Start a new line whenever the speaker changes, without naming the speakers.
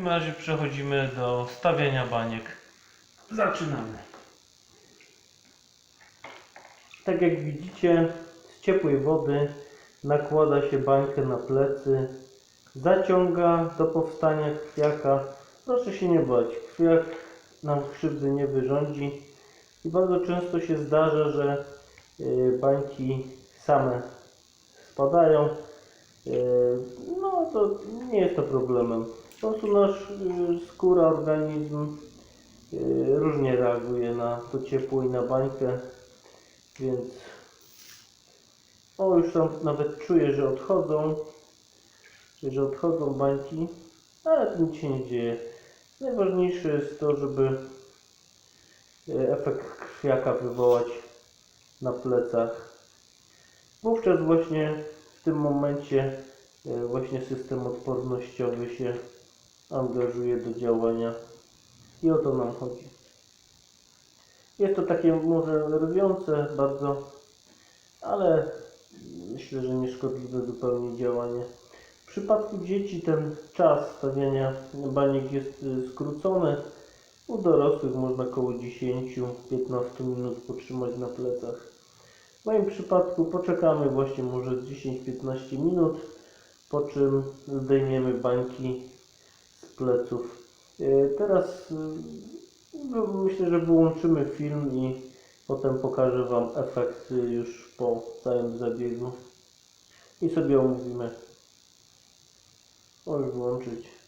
takim razie przechodzimy do stawiania baniek. Zaczynamy. Tak jak widzicie, z ciepłej wody nakłada się bańkę na plecy, zaciąga do powstania krwiaka. Proszę się nie bać, krwiak nam krzywdy nie wyrządzi i bardzo często się zdarza, że y, bańki same spadają. Y, No to nie jest to problemem. Po prostu nasz y, skóra, organizm y, różnie reaguje na to ciepło i na bańkę, więc o już tam nawet czuję, że odchodzą, że odchodzą bańki, ale nic się nie dzieje. Najważniejsze jest to, żeby y, efekt krwiaka wywołać na plecach. Wówczas właśnie w tym momencie właśnie system odpornościowy się angażuje do działania i o to nam chodzi. Jest to takie może rwiące bardzo, ale myślę, że nieszkodliwe zupełnie działanie. W przypadku dzieci ten czas stawiania baniek jest y, skrócony. U dorosłych można około 10-15 minut potrzymać na plecach. W moim przypadku poczekamy właśnie może 10-15 minut, po czym zdejmiemy bańki pleców. E, Teraz y, no, myślę, że wyłączymy film i potem pokażę Wam efekt już po całym zabiegu i sobie omówimy. Możesz włączyć.